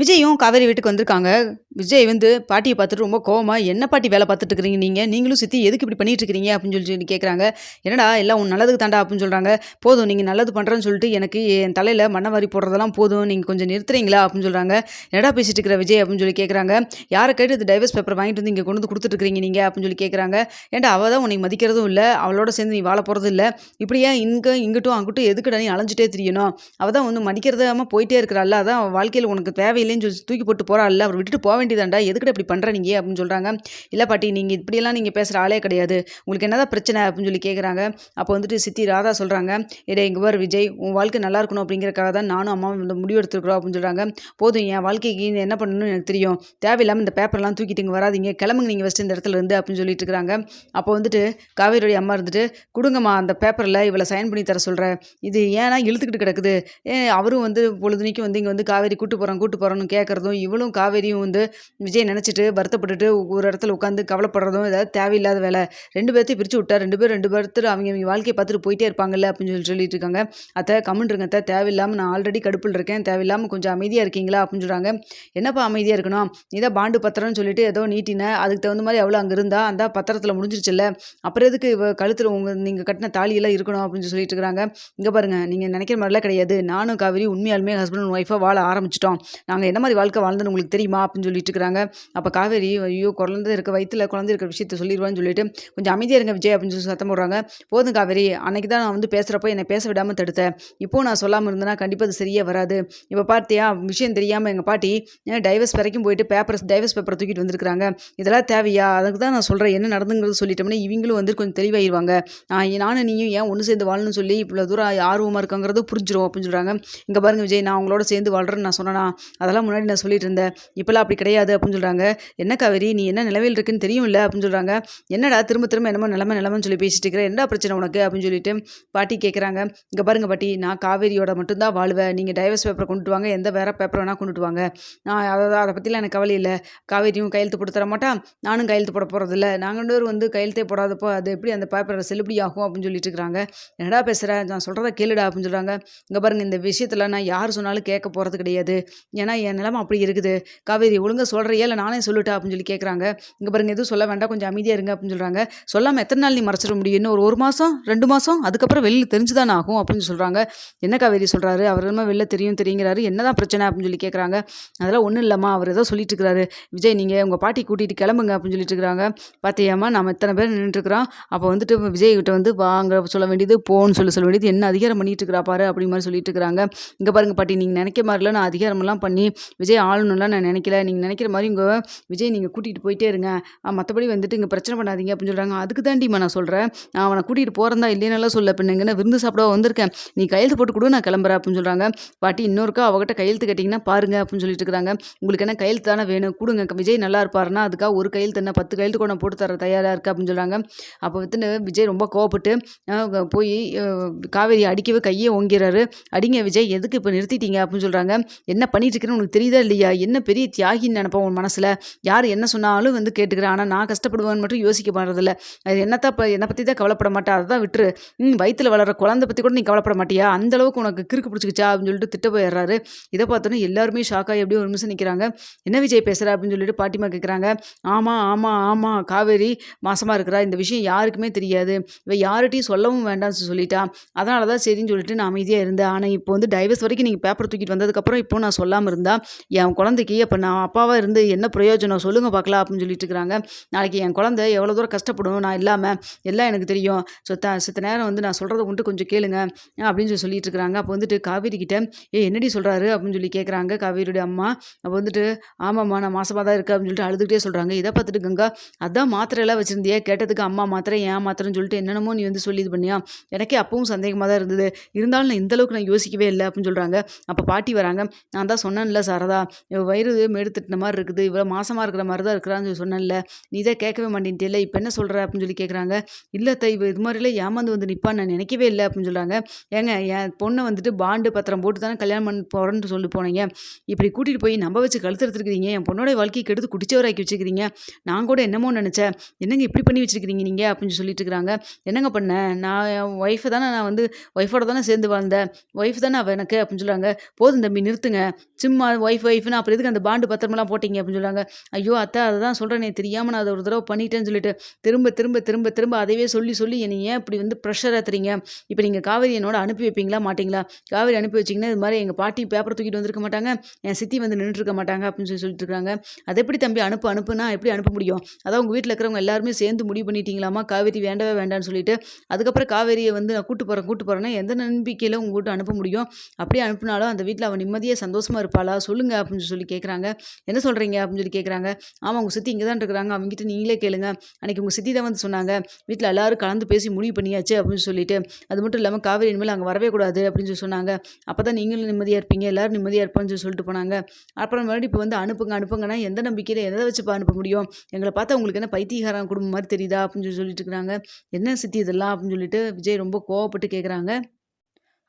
விஜயும் காவேரி வீட்டுக்கு வந்திருக்காங்க. விஜய் வந்து பாட்டியை பார்த்துட்டு ரொம்ப கோவமா, "என்ன பாட்டி வேலை பார்த்துட்டு இருக்கிறீங்க நீங்க? நீங்களும் சித்தி எதுக்கு இப்படி பண்ணிட்டு இருக்கிறீங்க?" அப்படின்னு சொல்லி சொல்லி கேட்குறாங்க. "என்னடா எல்லாம் உன் நல்லதுக்கு தாண்டா அப்படின்னு சொல்றாங்க. "போதும் நீங்க நல்லது பண்றேன்னு சொல்லிட்டு எனக்கு என் தலையில மண்ண வாரி போடுறதெல்லாம் போதும். நீங்க கொஞ்சம் நிறுத்துறீங்களா?" அப்படின்னு சொல்றாங்க. "என்னடா பேசிட்டு இருக்கிற விஜய்?" அப்படின்னு சொல்லி கேட்குறாங்க. யாரை கேட்டு இது டைவர்ஸ் பேப்பர் வாங்கிட்டு வந்து இங்க கொண்டு வந்து கொடுத்துட்ருக்கீங்க நீங்க?" அப்படின்னு சொல்லி கேட்குறாங்க. "ஏன்டா அவள் தான் உன்னை மதிக்கிறதும் இல்லை அவளோட சேர்ந்து நீ வாழ போகிறது இல்லை இப்படியே இங்கே இங்கிட்டும் அங்கிட்டும் எதுக்குடா நீ அலைஞ்சிட்டே தெரியணும் அவள் தான் வந்து மதிக்கிறதாம போயிட்டே இருக்கிறாள் அதான் வாழ்க்கையில் உனக்கு தேவையில்லை இல்லைன்னு சொல்லி தூக்கி போட்டு போறாள்ல. அவர் விட்டுட்டு போக வேண்டியதாண்டா எதுக்குடா இப்படி பண்ணுற நீங்கள் அப்படின்னு சொல்கிறாங்க இல்லை பாட்டி நீங்கள் இப்படியெல்லாம் நீங்கள் பேசுகிற ஆளே கிடையாது. உங்களுக்கு என்னதான் பிரச்சனை?" அப்படின்னு சொல்லி கேட்குறாங்க. அப்போ வந்துட்டு சித்தி ராதா சொல்கிறாங்க "ஏடேய் எங்கள் பேர் விஜய், உன் வாழ்க்கை நல்லா இருக்கணும் அப்படிங்கிறக்காக தான் நானும் அம்மாவும் இந்த முடிவு எடுத்துருக்குறோம்" அப்படின்னு சொல்கிறாங்க "போதும் என் வாழ்க்கைக்கு என்ன பண்ணணும்னு எனக்கு தெரியும். தேவையில்லாமல் இந்த பேப்பர்லாம் தூக்கிட்டு இங்கே வராதீங்க. கிளம்புங்க நீங்கள் ஃபஸ்ட்டு இந்த இடத்துல இருந்து" அப்படின்னு சொல்லிட்டு இருக்கிறாங்க. அப்போ வந்துட்டு காவேரியோடைய அம்மா இருந்துட்டு, கொடுங்கம்மா அந்த பேப்பரில் இவளை சைன் பண்ணி தர சொல்கிறேன் இது ஏன்னா இழுத்துக்கிட்டு கிடக்குது." ஏன் அவரும் வந்து பொழுதன்னைக்கும் வந்து இங்கே வந்து காவேரி கூட்டு போகிறோம் கூட்டு போறோம்னு கேட்குறதும் இவளும் காவேரியும் வந்து விஜய் நினச்சிட்டு வருத்தப்பட்டுட்டு ஒரு இடத்துல உட்காந்து கவலைப்படுறதும் ஏதாவது தேவையில்லாத வேலை. ரெண்டு பேர்த்தையும் பிரித்து விட்டா ரெண்டு பேரும் ரெண்டு பேர்த்து அவங்க அவங்க வாழ்க்கையை பார்த்துட்டு போயிட்டே இருப்பாங்கல்ல அப்படின்னு சொல்லி சொல்லிட்டு இருக்காங்க. "அத்தை கம்முனு இருங்க அத்தை. தேவையில்லாமல் நான் ஆல்ரெடி கடுப்பில் இருக்கேன். தேவையில்லாமல் கொஞ்சம் அமைதியாக இருக்கீங்களா?" அப்படின்னு சொல்கிறாங்க "என்னப்பா அமைதியாக இருக்கணும்? இதான் பாண்டு பத்திரம்னு சொல்லிட்டு ஏதோ நீட்டின. அதுக்கு தகுந்த மாதிரி அவ்வளோ அங்கே இருந்தால் அந்தா பத்திரத்தில் முடிஞ்சிருச்சுல்ல. அப்புறம் எதுக்கு இவ கழுத்தில் உங்கள் நீங்கள் கட்டின தாலியெல்லாம் இருக்கணும்?" அப்படின்னு சொல்லிட்டு இருக்கிறாங்க. இங்கே பாருங்கள் நீங்கள் நினைக்கிற மாதிரிலாம் கிடையாது. நானும் காவேரி உண்மையாலுமே ஹஸ்பண்ட் அண்ட் ஒய்ஃபாக வாழ ஆரம்பிச்சிட்டோம் நாங்கள் என்ன மாதிரி வாழ்க்கை வாழ்ந்துன்னு உங்களுக்கு தெரியுமா?" அப்படின்னு சொல்லிட்டு இருக்கிறாங்க. அப்போ காவேரி, "ஐயோ! குழந்தை இருக்க வயிற்றில் குழந்தை இருக்கிற விஷயத்த சொல்லிடுவான்னு சொல்லிட்டு, கொஞ்சம் அமைதியாக இருங்க விஜய்" அப்படின்னு சொல்லி சத்தம் போடுறாங்க. "போதும் காவேரி. அன்னைக்கு தான் நான் வந்து பேசுகிறப்போ என்னை பேச விடாமல் தடுத்தேன் இப்போது நான் சொல்லாமல் இருந்தேன்னா கண்டிப்பாக அது சரியாக வராது. இப்போ பார்த்தியா விஷயம் தெரியாமல் எங்கள் பாட்டி டைவர்ஸ் வரைக்கும் போயிட்டு பேப்பர் டைவர்ஸ் பேப்பரை தூக்கிட்டு வந்திருக்கிறாங்க. இதெல்லாம் தேவையா? அதுக்கு தான் நான் சொல்கிறேன் என்ன நடந்துங்கிறது சொல்லிட்டோம்னா இவங்களும் வந்து கொஞ்சம் தெளிவாயிருவாங்க. நானும் நீயும் ஏன் ஒன்று சேர்ந்து வாழணும்னு சொல்லி இவ்வளோ தூரம் ஆர்வமாக இருக்கோங்கிறது புரிஞ்சிடும் அப்படின்னு சொல்கிறாங்க இங்கே பாருங்க விஜய் நான் உங்களோட சேர்ந்து வாழ்றேன்னு நான் சொன்னேனா? அதெல்லாம் முன்னாடி நான் சொல்லிட்டு இருந்தேன். இப்போல்லாம் அப்படி கிடையாது" அப்படின்னு சொல்கிறாங்க "என்ன காவேரி நீ என்ன நிலைமையில தெரியும் தெரியும்ல" அப்படின்னு சொல்கிறாங்க "என்னடா திரும்ப திரும்ப என்னமோ நிலமை நிலமன்னு சொல்லி பேசிட்டு இருக்கிற. என்ன பிரச்சனை உனக்கு?" அப்படின்னு சொல்லிட்டு பாட்டி கேட்குறாங்க. இங்கே பாருங்க பாட்டி நான் காவேரியோட மட்டும்தான் வாழ்வேன் நீங்கள் டைவர்ஸ் பேப்பரை கொண்டுட்டு வாங்க. எந்த வேற பேப்பர் வேணால் கொண்டுட்டு வாங்க. நான் அதை அதை பற்றிலாம் எனக்கு கவலை இல்லை காவேரியும் கையெழுத்து போட்டு தர மாட்டா. நானும் கையெழுத்து போட போகிறதில்ல நாங்கள் ரெண்டு பேரும் வந்து கையெழுத்தே போடாதப்போ அது எப்படி அந்த பேப்பரை செல்லுபடி ஆகும்?" அப்படின்னு சொல்லிட்டு இருக்கிறாங்க. "என்னடா பேசுகிறேன் நான் சொல்கிறத கேளுடா" அப்படின்னு சொல்கிறாங்க இங்கே பாருங்க இந்த விஷயத்துல நான் யார் சொன்னாலும் கேட்க போகிறது கிடையாது. ஏன்னா என் நிலம அப்படி இருக்குது. காவேரி ஒழுங்காக சொல்றியா? இல்லை நானே சொல்லிட்டா அப்படின்னு சொல்லி கேட்குறாங்க. இங்கே பாருங்க எதுவும் சொல்ல வேண்டாம். கொஞ்சம் அமைதியாக இருங்க" அப்படின்னு சொல்கிறாங்க சொல்லாமல் எத்தனை நாள் நீ மறைச்சிட முடியும்? இன்னும் ஒரு ஒரு மாதம் ரெண்டு மாதம் அதுக்கப்புறம் வெளில தெரிஞ்சுதான் ஆகும்" அப்படின்னு சொல்கிறாங்க "என்ன காவேரி சொல்கிறாரு அவர் என்ன வெளில தெரியும் தெரியுங்கிறாரு. என்னதான் பிரச்சனை?" அப்படின்னு சொல்லி கேட்குறாங்க. "அதெல்லாம் ஒன்றும் இல்லைம்மா அவர் ஏதோ சொல்லிட்டு இருக்கிறாரு. விஜய் நீங்கள் உங்கள் பாட்டி கூட்டிகிட்டு கிளம்புங்க" அப்படின்னு சொல்லிட்டு இருக்கிறாங்க. "பாத்தியாம்மா நம்ம இத்தனை பேர் நின்னுட்டு அப்போ வந்துட்டு விஜய் கிட்ட வந்து வாங்க சொல்ல வேண்டியது, போன்னு சொல்லி சொல்ல வேண்டியது. என்ன அதிகாரம் பண்ணிட்டு இருக்கிறா பாரு" அப்படி மாதிரி சொல்லிட்டு இருக்கிறாங்க. இங்கே பாருங்க பாட்டி நீங்கள் நினைக்க மாதிரிலாம் நான் அதிகாரமெல்லாம் பண்ணி விஜய் ஆளணும்லாம் நான் நினைக்கல. நீங்கள் நினைக்கிற மாதிரி உங்கள் விஜய் நீங்கள் கூட்டிகிட்டு போயிட்டே இருங்க. மற்றபடி வந்துட்டு இங்கே பிரச்சனை பண்ணாதீங்க" அப்படின்னு சொல்கிறாங்க "அதுக்கு தான்டிம்மா நான் சொல்கிறேன் நான் அவனை கூட்டிகிட்டு போகிறதா தான் இல்லைன்னுலாம் சொல்லல. பின்ன விருந்து சாப்பிடவா வந்திருக்கேன்? நீ கையெழுத்து போட்டு கொடு நான் கிளம்புறேன்" அப்படின்னு சொல்கிறாங்க "பாட்டி இன்னொருக்கா அவகிட்ட கையெழுத்து கேட்டிங்கன்னா பாருங்க" அப்படின்னு சொல்லிட்டு இருக்கிறாங்க. "உங்களுக்கு என்ன கையெழுத்து தானே வேணும்? கொடுங்க விஜய் நல்லா இருப்பாருன்னா அதுக்காக ஒரு கையெழுத்து என்ன 10 கையெழுத்து கூட போட்டு தர தயாராக இருக்கேன்" அப்படின்னு சொல்கிறாங்க அப்போ வந்து விஜய் ரொம்ப கோவப்பட்டு போய் காவேரி அடிக்கவே கையே ஓங்கிறாரு. "அடிங்க விஜய் எதுக்கு இப்போ நிறுத்திட்டீங்க?" அப்படின்னு சொல்கிறாங்க "என்ன பண்ணிட்டு உனக்கு தெரியுதா இல்லையா? என்ன பெரிய தியாகின்னு நினைப்பேன் உன் மனசில் யார் என்ன சொன்னாலும் வந்து கேட்டுக்கிறேன். ஆனால் நான் கஷ்டப்படுவேன்னு மட்டும் யோசிக்க மாட்றதில்ல. அது என்னத்தா இப்போ என்னை பற்றி தான் கவலைப்பட மாட்டார் அதை தான் விட்டுரு. ம் வயித்துல வளர்ற குழந்தை பற்றி கூட நீ கவலைப்பட மாட்டியா? அந்த அளவுக்கு உனக்கு கிறுக்கு பிடிச்சிக்கிச்சா அப்படின்னு சொல்லிட்டு திட்ட போயிடுறாரு. இதை பார்த்தோன்னே எல்லாருமே ஷாக் ஆகி ஒரு நிமிஷம் நிற்கிறாங்க "என்ன விஜய் பேசுகிற அப்படின்னு சொல்லிட்டு பாட்டிமா கேட்குறாங்க. "ஆமா, ஆமா, ஆமா. காவேரி மாசமாக இருக்கிறா. இந்த விஷயம் யாருக்குமே தெரியாது. இவ யார்கிட்டையும் சொல்லவும் வேண்டாம்னு சொல்லிட்டா. அதனால தான் சரின்னு சொல்லிட்டு நான் அமைதியாக இருந்தேன். ஆனால் இப்போ வந்து டைவர்ஸ் வரைக்கும் நீங்கள் பேப்பர் தூக்கிட்டு வந்ததுக்கப்புறம் இப்போ நான் சொல்லாமல் இருந்தா, என் குழந்தைக்கு இப்போ நான் அப்பாவாக இருந்து என்ன பிரயோஜனம்? சொல்லுங்கள் பார்க்கலாம்" அப்படின்னு சொல்லிட்டு இருக்கிறாங்க. "நாளைக்கு என் குழந்தை எவ்வளோ தூரம் கஷ்டப்படும் நான் இல்லாமல் எல்லாம் எனக்கு தெரியும். சொத்த செத்த நேரம் வந்து நான் சொல்கிறத மட்டும் கொஞ்சம் கேளுங்க" அப்படின்னு சொல்லி சொல்லிட்டு இருக்கிறாங்க. அப்போ வந்துட்டு காவேரி கிட்ட, ஏ என்னடி சொல்கிறாரு அப்படின்னு சொல்லி கேட்குறாங்க காவேரியோட அம்மா. அப்போ வந்துட்டு, "ஆமாம்மா நான் மாசமாக தான் இருக்கேன்" அப்படின்னு சொல்லிட்டு அழுதுகிட்டே சொல்கிறாங்க இதை பார்த்துட்டு கங்கா, "அதான் மாத்திரையெல்லாம் வச்சுருந்தியே கேட்டதுக்கு அம்மா மாத்திரை, ஏன் மாத்திரைன்னு சொல்லிட்டு என்னென்னமோ நீ வந்து சொல்லி இது பண்ணியா? எனக்கே அப்பவும் சந்தேகமாக தான் இருந்தது. இருந்தாலும் நான் இந்தளவுக்கு நான் யோசிக்கவே இல்லை அப்படின்னு சொல்கிறாங்க அப்போ பாட்டி வராங்க. "நான் தான் சொன்னேன்ல சாரதா, வயிறு மேடு தட்டுன மாதிரி இருக்குது. இவ்வளோ மாசமாக இருக்கிற மாதிரி தான் இருக்கிறான்னு சொல்லி சொன்னேன்ல. நீ தான் கேட்கவே மாட்டேன்ட்டியல்ல. இப்போ என்ன சொல்கிற அப்படின்னு சொல்லி கேட்குறாங்க. இல்லை தை இவ இது மாதிரிலாம் ஏமாந்து வந்து நிற்பான்னு நான் நினைக்கவே இல்லை அப்படின்னு சொல்கிறாங்க "ஏங்க என் பொண்ணை வந்துட்டு பாண்டு பத்திரம் போட்டு தானே கல்யாணம் பண்ண போகிறேன்னு சொல்லி போனீங்க. இப்படி கூட்டிகிட்டு போய் நம்ப வச்சு கழுத்து அறுத்துருக்கிறீங்க. என் பொண்ணோட வாழ்க்கையை கெடுத்து குடிச்சவராக்கி வச்சுக்கிறீங்க நான் கூட என்னமோ நினச்சேன் என்னங்க இப்படி பண்ணி வச்சிருக்கிறீங்க நீங்கள் அப்படின்னு சொல்லிட்டு இருக்கிறாங்க. "என்னங்க பண்ணேன்? நான் என் ஒய்ஃபை தானே நான் வந்து ஒய்ஃபோட தானே சேர்ந்து வாழ்ந்தேன். ஒய்ஃப் தானே அவ எனக்கு" அப்படின்னு சொல்கிறாங்க "போதும் தம்பி நிறுத்துங்க. சும்மா ஒய்ஃப் ஒய்ஃப்னு அப்புறம் எதுக்கு அந்த பாண்டு பத்திரமெல்லாம் போட்டிங்க அப்படின்னு சொல்லுவாங்க ஐயோ அத்தை அதை தான் நீ தெரியாமல் நான் அதை ஒரு தடவை பண்ணிட்டேன்னு சொல்லிட்டு திரும்ப திரும்ப திரும்ப திரும்ப அதையே சொல்லி சொல்லி என்னை ஏன் இப்படி வந்து ப்ரெஷர் ஏற்றுறீங்க இப்போ நீங்கள் காவேரி என்னோட அனுப்பி வைப்பீங்களா மாட்டிங்களா? காவேரி அனுப்பி வச்சிங்கன்னா இது மாதிரி எங்கள் பாட்டி பேப்பர் தூக்கிட்டு வந்திருக்க மாட்டாங்க என் சித்தி வந்து நின்றுருக்க மாட்டாங்க அப்படின்னு சொல்லி சொல்லிட்டு இருக்காங்க எப்படி தம்பி அனுப்பு அனுப்புனா எப்படி அனுப்ப முடியும்? அதான் உங்கள் வீட்டில் இருக்கிறவங்க எல்லாருமே சேர்ந்து முடிவு பண்ணிட்டீங்களாமா காவேரி வேண்டவே வேண்டாம்னு சொல்லிட்டு அதுக்கப்புறம் காவேரியை வந்து நான் கூட்டு போகிறேன் கூட்டு போகிறேன்னா எந்த நம்பிக்கையில் உங்கள் வீட்டு அனுப்ப முடியும்? அப்படியே அனுப்புனாலும் அந்த வீட்டில் அவன் நிம்மதியாக சந்தோஷமாக இருப்பாளா? சொல்லுங்க அப்படின்னு சொல்லி கேட்குறாங்க என்ன சொல்கிறீங்க அப்படின்னு சொல்லி கேட்குறாங்க ஆமாம் உங்கள் சித்தி இங்கே தான் இருக்கிறாங்க. அவங்ககிட்ட நீங்களே கேளுங்க. அன்றைக்கி உங்கள் சித்தி தான் வந்து சொன்னாங்க. வீட்டில் எல்லோரும் கலந்து பேசி முடிவு பண்ணியாச்சு அப்படின்னு சொல்லிட்டு. அது மட்டும் இல்லாமல் காவேரி இனிமேல் அங்கே வரவே கூடாது அப்படின்னு சொல்லி சொன்னாங்க. அப்போ தான் நீங்களும் நிம்மதியாக இருப்பீங்க எல்லோரும் நிம்மதியாக இருப்பான்னு சொல்லி சொல்லிட்டு போனாங்க. அப்புறம் மறுபடியும் இப்போ வந்து அனுப்புங்க அனுப்புங்கன்னா எந்த நம்பிக்கையில் எதை வச்சுப்பா அனுப்ப முடியும்? எங்களை பார்த்தா உங்களுக்கு என்ன பைத்தியகாரம் குடும்பம் மாதிரி தெரியுதா? அப்படின்னு சொல்லி சொல்லிட்டு இருக்கிறாங்க. என்ன சித்தி இதெல்லாம்? அப்படின்னு சொல்லிட்டு விஜய் ரொம்ப கோவப்பட்டு கேட்குறாங்க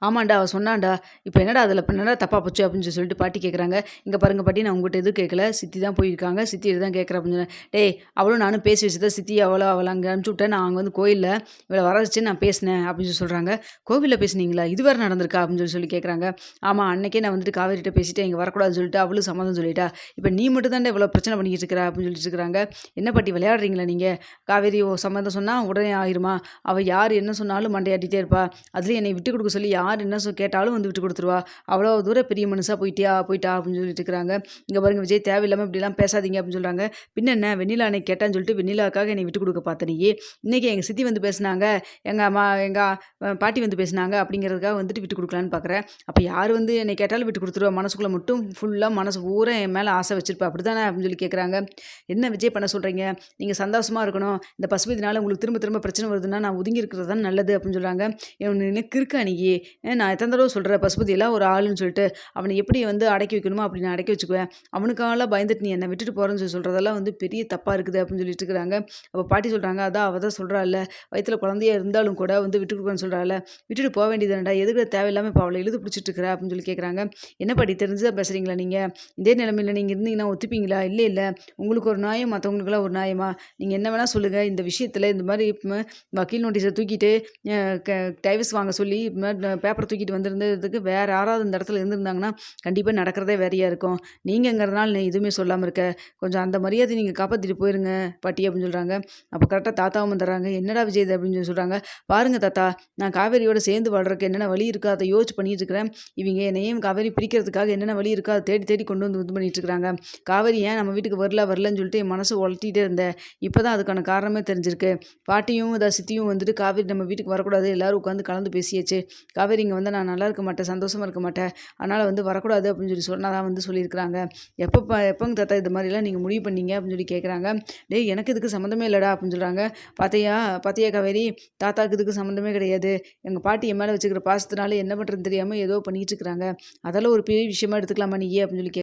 ஆமாண்டா அவள் சொன்னான்டா இப்போ என்னடா அதில் இப்போ என்னடா தப்பாக போச்சு? அப்படின்னு சொல்லி சொல்லிட்டு பாட்டி கேட்குறாங்க இங்கே பாருங்க பாட்டி நான் உங்கள்கிட்ட எதுவும் கேட்கல சித்தி தான் போயிருக்காங்க. சித்தி தான் கேட்குறேன் அப்படின்னு சொன்னேன். டேய் அவளும் நானும் பேசி வச்சுதான் சித்தி அவ்வளோ அவளை அங்கே அனுப்பிச்சி விட்டேன். நான் அங்கே வந்து கோயிலில் இவளை வர வச்சு நான் பேசினேன் அப்படின்னு சொல்லி சொல்கிறாங்க கோவிலில் பேசுனீங்களா? இது வேறு நடந்திருக்கா? அப்படின்னு சொல்லி சொல்லி கேட்குறாங்க ஆமாம் அன்னைக்கே நான் வந்துட்டு காவேரிட்ட பேசிட்டு இங்கே வரக்கூடாதுன்னு சொல்லிட்டு அவளும் சம்மதம் சொல்லிட்டா. இப்போ நீ மட்டும் தான் இவ்வளோ பிரச்சனை பண்ணிக்கிட்டு இருக்கிறா? அப்படின்னு சொல்லிட்டு இருக்கிறாங்க என்ன பாட்டி விளையாடுறீங்களா நீங்கள் காவேரி ஓ சம்மதம் சொன்னால் உடனே ஆயிருமா? அவள் யார் என்ன சொன்னாலும் மண்டையாட்டிகிட்டே இருப்பா. அதுலேயும் என்னை விட்டு கொடுக்க சொல்லி யார் யார் என்ன சொல் கேட்டாலும் வந்து விட்டு கொடுத்துருவா. அவ்வளோ தூரம் பெரிய மனுஷாக போயிட்டியா போயிட்டா அப்படின்னு சொல்லிட்டு இருக்கிறாங்க. இங்கே பாருங்க விஜய் தேவையில்லாமல் இப்படிலாம் பேசாதீங்க அப்படின்னு சொல்கிறாங்க பின்ன என்ன வெண்ணிலா அன்னைக்கு கேட்டான்னு சொல்லிட்டு வெண்ணிலாக்காக என்னை விட்டு கொடுக்க பார்த்தனையே. இன்றைக்கி எங்கள் சித்தி வந்து பேசினாங்க எங்கள் அம்மா எங்கள் பாட்டி வந்து பேசினாங்க அப்படிங்கிறதுக்காக வந்துட்டு விட்டு கொடுக்கலான்னு பார்க்குறேன் அப்போ யார் வந்து என்னை கேட்டாலும் விட்டு கொடுத்துருவா. மனசுக்குள்ளே மட்டும் ஃபுல்லாக மனசு பூரா என் மேலே ஆசை வச்சிருப்பா. அப்படி தானே அப்படின்னு சொல்லி கேட்குறாங்க என்ன விஜய் பண்ண சொல்கிறீங்க நீங்கள் சந்தோஷமாக இருக்கணும். இந்த பசுபதினால உங்களுக்கு திரும்ப திரும்ப பிரச்சனை வருதுன்னா நான் ஒதுங்கி இருக்கிறது தான் நல்லது அப்படின்னு சொல்கிறாங்க எனக்கு இருக்கா அன்றைக்கி நான் எத்தனை தடவை சொல்கிறேன் பசுபதியெல்லாம் ஒரு ஆளுன்னு சொல்லிட்டு அவனை எப்படி வந்து அடக்கி வைக்கணுமோ அப்படி நான் அடக்கி வச்சுக்குவேன். அவனுக்காக பயந்துட்டு நீ என்னை விட்டுட்டு போகிறேன்னு சொல்லி சொல்கிறதெல்லாம் வந்து பெரிய தப்பாக இருக்குது அப்படின்னு சொல்லிட்டு இருக்கிறாங்க. அப்போ பாட்டி சொல்கிறாங்க அதான் அவள் தான் சொல்கிறாள் வயிற்றில் குழந்தையா இருந்தாலும் கூட வந்து விட்டு கொடுக்குறேன்னு சொல்கிறாள் விட்டுட்டு போக வேண்டியதுடா எதுக்கு தேவையில்லாமல் இப்போ அவளை எழுது பிடிச்சிட்டு இருக்கிற? அப்படின்னு சொல்லி கேட்குறாங்க என்ன பாட்டி தெரிஞ்சுதான் பேசுகிறீங்களா நீங்கள் இதே நிலமையில் நீங்கள் இருந்தீங்கன்னா ஒத்துப்பீங்களா? இல்லை இல்லை. உங்களுக்கு ஒரு நியாயம் மற்றவங்களுக்குலாம் ஒரு நியாயமா? நீங்கள் என்ன வேணால் சொல்லுங்கள் இந்த விஷயத்தில் இந்த மாதிரி வக்கீல் நோட்டீஸை தூக்கிட்டு டைவர்ஸ் வாங்க சொல்லி பேப்பரை தூக்கிட்டு வந்திருந்ததுக்கு வேறு யாராவது இந்த இடத்துல இருந்திருந்தாங்கன்னா கண்டிப்பாக நடக்கிறதே வேறையாக இருக்கும். நீங்கள்ங்கிறதுனால நீ எதுவுமே சொல்லாமல் இருக்க. கொஞ்சம் அந்த மரியாதை நீங்கள் காப்பாற்றிட்டு போயிருங்க பாட்டி அப்படின்னு சொல்கிறாங்க அப்போ கரெக்டாக தாத்தாவும் வந்துடுறாங்க. என்னடா விஜய் இது அப்படின்னு சொல்லி சொல்கிறாங்க பாருங்கள் தாத்தா நான் காவேரியோட சேர்ந்து வாழ்றதுக்கு என்னென்ன வழி இருக்கா? அதை யோசிச்சு பண்ணிட்டு இருக்கிறேன். இவங்க என்னையும் காவேரி பிரிக்கிறதுக்காக என்னென்ன வழி இருக்கா? அதை தேடி தேடி கொண்டு வந்து இது பண்ணிட்டு இருக்கிறாங்க. காவேரி ஏன் நம்ம வீட்டுக்கு வரல வரலன்னு சொல்லிட்டு என் மனசு உழட்டிகிட்டே இருந்தேன் இப்போ தான் அதுக்கான காரணமே தெரிஞ்சிருக்கு. பாட்டியும் இதை சித்தியும் வந்துட்டு காவேரி நம்ம வீட்டுக்கு வரக்கூடாது. எல்லோரும் உட்காந்து கலந்து பேசியாச்சு. காவேரி இங்கே வந்து நான் நல்லா இருக்க மாட்டேன் சந்தோஷமாக இருக்க மாட்டேன். அதனால் வந்து வரக்கூடாது அப்படின்னு சொல்லி சொன்னால் தான் வந்து சொல்லியிருக்கிறாங்க. எப்போ எப்போங்க தாத்தா இது மாதிரிலாம் நீங்கள் முடிவு பண்ணீங்க அப்படின்னு சொல்லி கேட்குறாங்க டேய் எனக்கு இதுக்கு சம்மந்தமே இல்லைடா அப்படின்னு சொல்கிறாங்க பார்த்தியா பார்த்தியா காவேரி தாத்தாக்கு இதுக்கு சம்மந்தமே கிடையாது. எங்கள் பாட்டி என் மேலே வச்சுக்கிற பாசத்தினால என்ன பண்ணுறதுன்னு தெரியாமல் ஏதோ பண்ணிகிட்டு இருக்கிறாங்க. அதெல்லாம் ஒரு பெரிய விஷயமா எடுத்துக்கலாமா நீ அப்படின்னு சொல்லி